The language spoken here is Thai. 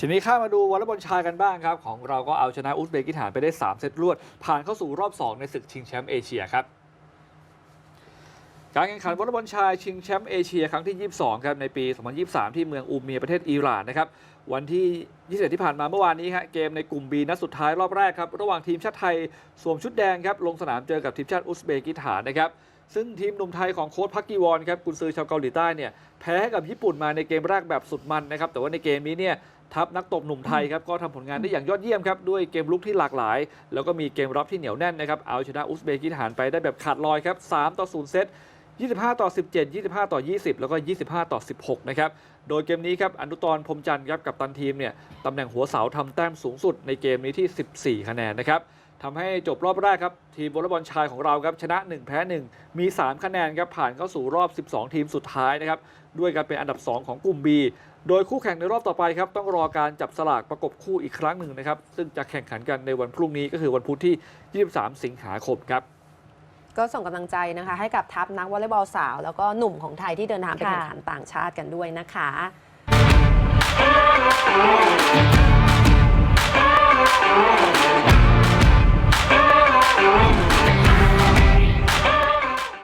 ทีนี้ข้ามาดูวอลเลย์บอลชายกันบ้างครับ ของเราก็เอาชนะอุซเบกิสถานไปได้ 3 เซตรวด ผ่านเข้าสู่รอบ 2 ในศึกชิงแชมป์เอเชียครับการแข่งขันวอลเลย์บอลชายชิงแชมป์เอเชียครั้งที่ 22 ครับ ในปี 2023 ที่เมืองอูเมียประเทศอิหร่านนะครับวันที่ 21 ที่ผ่านมาเมื่อวานนี้ฮะเกมในกลุ่ม B นัดสุดท้ายรอบแรกครับ ระหว่างทีมชาติไทยสวมชุดแดงครับลงสนามเจอกับทีมชาติอุซเบกิสถานนะครับ ซึ่งทีมหนุ่มไทยของโค้ชพักกีวอนครับกุนซือชาวเกาหลีใต้เนี่ยแพ้กับญี่ปุ่นมาในเกมแรกแบบสุดมันนะครับแต่ว่าในเกมนี้เนี่ยทัพนักตบหนุ่มไทยครับก็ทำผลงานได้อย่างยอดเยี่ยมครับด้วยเกมลุกที่หลากหลาย แล้วก็มีเกมรับที่เหนียวแน่นนะครับเอาชนะอุซเบกิสถานไปได้แบบขาดลอยครับ3ต่อ0เซต25 ต่อ 17 25 ต่อ 20 แล้วก็ 25 ต่อ 16 นะครับ โดยเกมนี้ครับอนุตรพรมจันทร์ครับกับตันทีมเนี่ยตำแหน่งหัวเสาทำแต้มสูงสุดในเกมนี้ที่ 14 คะแนนนะครับ ทำให้จบรอบแรกครับ ทีมวอลเลย์บอลชายของเราครับชนะ 1 แพ้ 1 มี 3 คะแนนครับผ่านเข้าสู่รอบ 12 ทีมสุดท้ายนะครับด้วยการเป็นอันดับ 2 ของกลุ่ม B โดยคู่แข่งในรอบต่อไปครับต้องรอการจับสลากประกบคู่อีกครั้งหนึ่งนะครับซึ่งจะแข่งขันกันในวันพรุ่งนี้ก็คือวันพุธที่ 23 สิงหาคมครับก็ส่งกำลังใจนะคะให้กับทัพนักวอลเลย์บอลสาว แล้วก็หนุ่มของไทยที่เดินทางไปแข่งขันต่างชาติกันด้วยนะคะ